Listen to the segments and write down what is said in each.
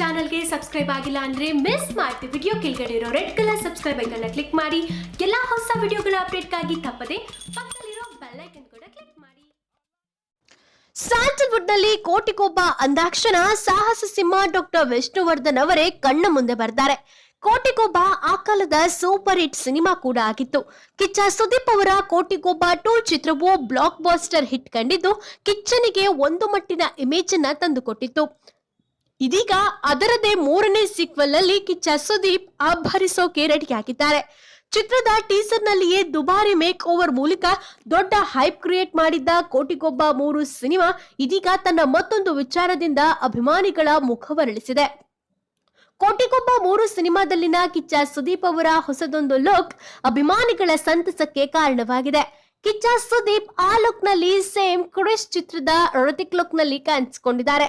ಚಾನಲ್ಗೆ ಸಬ್ಸ್ಕ್ರೈಬ್ ಆಗಿಲ್ಲ ಅಂದ್ರೆ ಮಿಸ್ ಮಾಡ್ತೀವಿ ವಿಡಿಯೋ ಕೆಳಗಡೆ ಇರೋ ರೆಡ್ ಕಲರ್ ಸಬ್ಸ್ಕ್ರೈಬ್ ಐಕನ್ನ ಕ್ಲಿಕ್ ಮಾಡಿ. ಎಲ್ಲಾ ಹೊಸ ವಿಡಿಯೋಗಳ ಅಪ್ಡೇಟ್ಗಾಗಿ ತಪ್ಪದೆ ಪಕ್ಕದಲ್ಲಿರೋ ಬೆಲ್ ಐಕನ್ ಕೂಡ ಕ್ಲಿಕ್ ಮಾಡಿ. ಸ್ಯಾಂಡಲ್ವುಡ್ನಲ್ಲಿ ಕೋಟಿಗೊಬ್ಬ ಅಂದಾಕ್ಷಣ ಸಾಹಸ ಸಿಂಹ ಡಾಕ್ಟರ್ ವಿಷ್ಣುವರ್ಧನ್ ಅವರೇ ಕಣ್ಣ ಮುಂದೆ ಬರ್ತಾರೆ. ಕೋಟಿಗೊಬ್ಬ ಆ ಕಾಲದ ಸೂಪರ್ ಹಿಟ್ ಸಿನಿಮಾ ಕೂಡ ಆಗಿತ್ತು. ಕಿಚ್ಚ ಸುದೀಪ್ ಅವರ ಕೋಟಿಗೊಬ್ಬ ಟೂ ಚಿತ್ರವು ಬ್ಲಾಕ್ ಬಾಸ್ಟರ್ ಹಿಟ್ ಕಂಡಿದ್ದು ಕಿಚ್ಚನಿಗೆ ಒಂದು ಮಟ್ಟಿನ ಇಮೇಜ್ ಅನ್ನ ತಂದುಕೊಟ್ಟಿತ್ತು. ಇದೀಗ ಅದರದೇ ಮೂರನೇ ಸಿಕ್ವಲ್ ಅಲ್ಲಿ ಕಿಚ್ಚ ಸುದೀಪ್ ಅಬ್ಬರಿಸೋಕೆ ರೆಡಿಯಾಗಿದ್ದಾರೆ ಚಿತ್ರದ ಟೀಸರ್ ನಲ್ಲಿಯೇ ದುಬಾರಿ ಮೇಕ್ ಓವರ್ ಮೂಲಕ ದೊಡ್ಡ ಹೈಪ್ ಕ್ರಿಯೇಟ್ ಮಾಡಿದ್ದ ಕೋಟಿಗೊಬ್ಬ ಮೂರು ಸಿನಿಮಾ ಇದೀಗ ತನ್ನ ಮತ್ತೊಂದು ವಿಚಾರದಿಂದ ಅಭಿಮಾನಿಗಳ ಮುಖವರಳಿಸಿದೆ. ಕೋಟಿಗೊಬ್ಬ ಮೂರು ಸಿನಿಮಾದಲ್ಲಿನ ಕಿಚ್ಚ ಸುದೀಪ್ ಅವರ ಹೊಸದೊಂದು ಲುಕ್ ಅಭಿಮಾನಿಗಳ ಸಂತಸಕ್ಕೆ ಕಾರಣವಾಗಿದೆ. ಕಿಚ್ಚ ಸುದೀಪ್ ಆ ಲುಕ್ನಲ್ಲಿ ಸೇಮ್ ಕ್ರಿಶ್ ಚಿತ್ರದ ಋತಿಕ್ ಲುಕ್ನಲ್ಲಿ ಕಾಣಿಸಿಕೊಂಡಿದ್ದಾರೆ.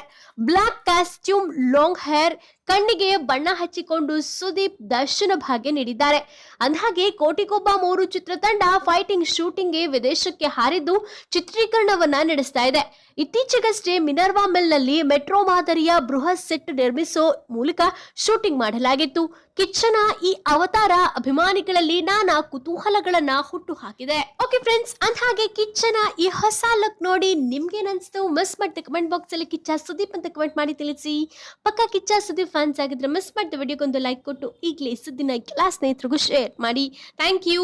ಬ್ಲಾಕ್ ಕಾಸ್ಟ್ಯೂಮ್, ಲಾಂಗ್ ಹೇರ್ ಕಣ್ಣಿಗೆ ಬಣ್ಣ ಹಚ್ಚಿಕೊಂಡು ಸುದೀಪ್ ದರ್ಶನ ಭಾಗ್ಯ ನೀಡಿದ್ದಾರೆ. ಅಂದಹಾಗೆ ಕೋಟಿಗೊಬ್ಬ ಮೂರು ಚಿತ್ರತಂಡ ಫೈಟಿಂಗ್ ಶೂಟಿಂಗ್ಗೆ ವಿದೇಶಕ್ಕೆ ಹಾರಿದ್ದು ಚಿತ್ರೀಕರಣವನ್ನ ನಡೆಸ್ತಾ ಇದೆ. ಇತ್ತೀಚೆಗಷ್ಟೇ ಮಿನರ್ವಾ ಮಿಲ್ನಲ್ಲಿ ಮೆಟ್ರೋ ಮಾದರಿಯ ಬೃಹತ್ ಸೆಟ್ ನಿರ್ಮಿಸೋ ಮೂಲಕ ಶೂಟಿಂಗ್ ಮಾಡಲಾಗಿತ್ತು. ಕಿಚ್ಚನ ಈ ಅವತಾರ ಅಭಿಮಾನಿಗಳಲ್ಲಿ ನಾನಾ ಕುತೂಹಲಗಳನ್ನ ಹುಟ್ಟು ಹಾಕಿದೆ ಓಕೆ ಫ್ರೆಂಡ್ಸ್ ಅಂದಹಾಗೆ ಕಿಚ್ಚನ ಈ ಹೊಸ ಲುಕ್ ನೋಡಿ ನಿಮ್ಗೇನನ್ಸ್ತು ಮಿಸ್ ಮಾಡ್ತಾ ಕಮೆಂಟ್ ಬಾಕ್ಸ್ ಅಲ್ಲಿ ಕಿಚ್ಚ ಸುದೀಪ್ ಅಂತ ಕಮೆಂಟ್ ಮಾಡಿ ತಿಳಿಸಿ. ಪಕ್ಕ ಕಿಚ್ಚ ಸುದೀಪ್ ಫ್ಯಾನ್ಸ್ ಆಗಿದ್ರೆ ಮಿಸ್ ಮಾಡಿದ ವಿಡಿಯೋಗೊಂದು ಲೈಕ್ ಕೊಟ್ಟು ಈಗಲೇ ಸುದ್ದಿನ ಎಲ್ಲ ಸ್ನೇಹಿತರಿಗೂ ಶೇರ್ ಮಾಡಿ. Thank you